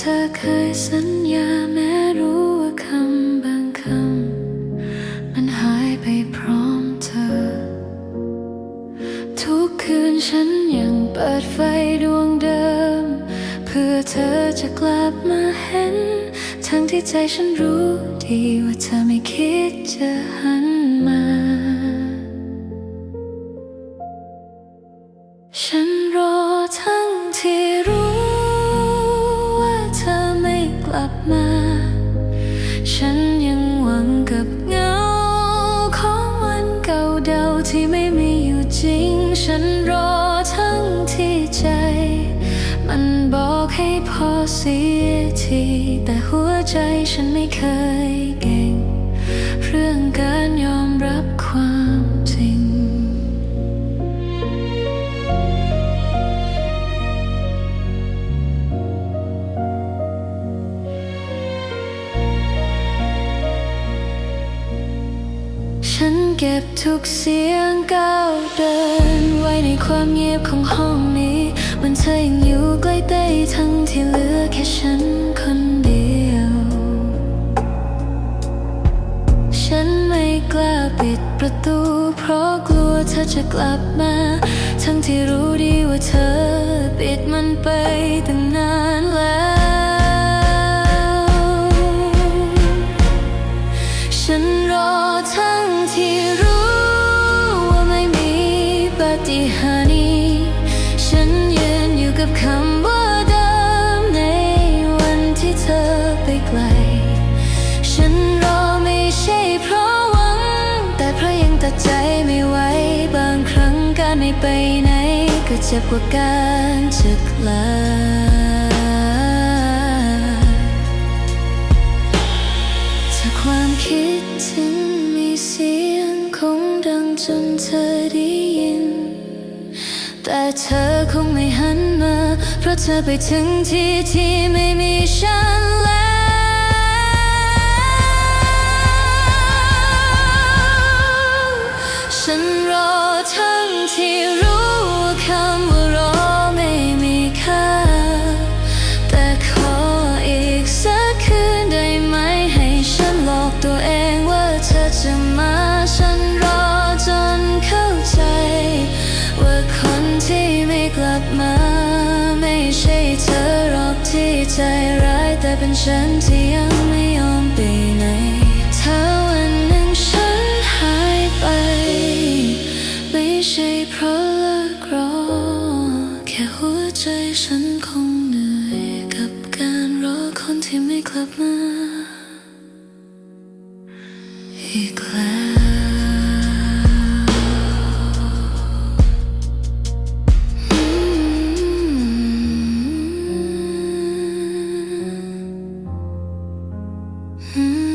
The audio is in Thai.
เธอเคยสัญญาแม้รู้ว่าคำบางคำ มันหายไปพร้อมเธอ ทุกคืนฉันยังเปิดไฟดวงเดิม เพื่อเธอจะกลับมาเห็น ทั้งที่ใจฉันรู้ดีว่าเธอไม่คิดจะหันมา ใจ มันบอกให้พอเสียที แต่หัวใจฉันไม่เคยเก่ง เรื่องการยอมรับความจริง ฉันเก็บทุกเสียงก้าวเดิน ไว้ในความเงียบของห้องนี้ เธอยังอยู่ใกล้ใต้ทั้งที่เหลือแค่ฉันคนเดียว ฉันไม่กล้าปิดประตู เพราะกลัวเธอจะกลับมา ทั้งที่รู้ดีว่าเธอปิดมันไปตั้งนานแล้ว ฉันรอทั้งที่ ตัดใจไม่ไหวบางครั้งการไม่ไปไหน ก็เจ็บกว่าการจะกลาถ้าความคิดถึงมีเสียงคงดังจนเธอได้ยิน แต่เธอคงไม่หันมา เพราะเธอไปถึงที่ที่ไม่มีฉัน ที่ไม่กลับมา ไม่ใช่เธอหรอกที่ใจร้ายแต่เป็นฉันที่ยังไม่ยอมไปไหนถ้าวันหนึ่งฉันหายไป ไม่ใช่เพราะเลิกรอแค่หัวใจฉัน Hmm.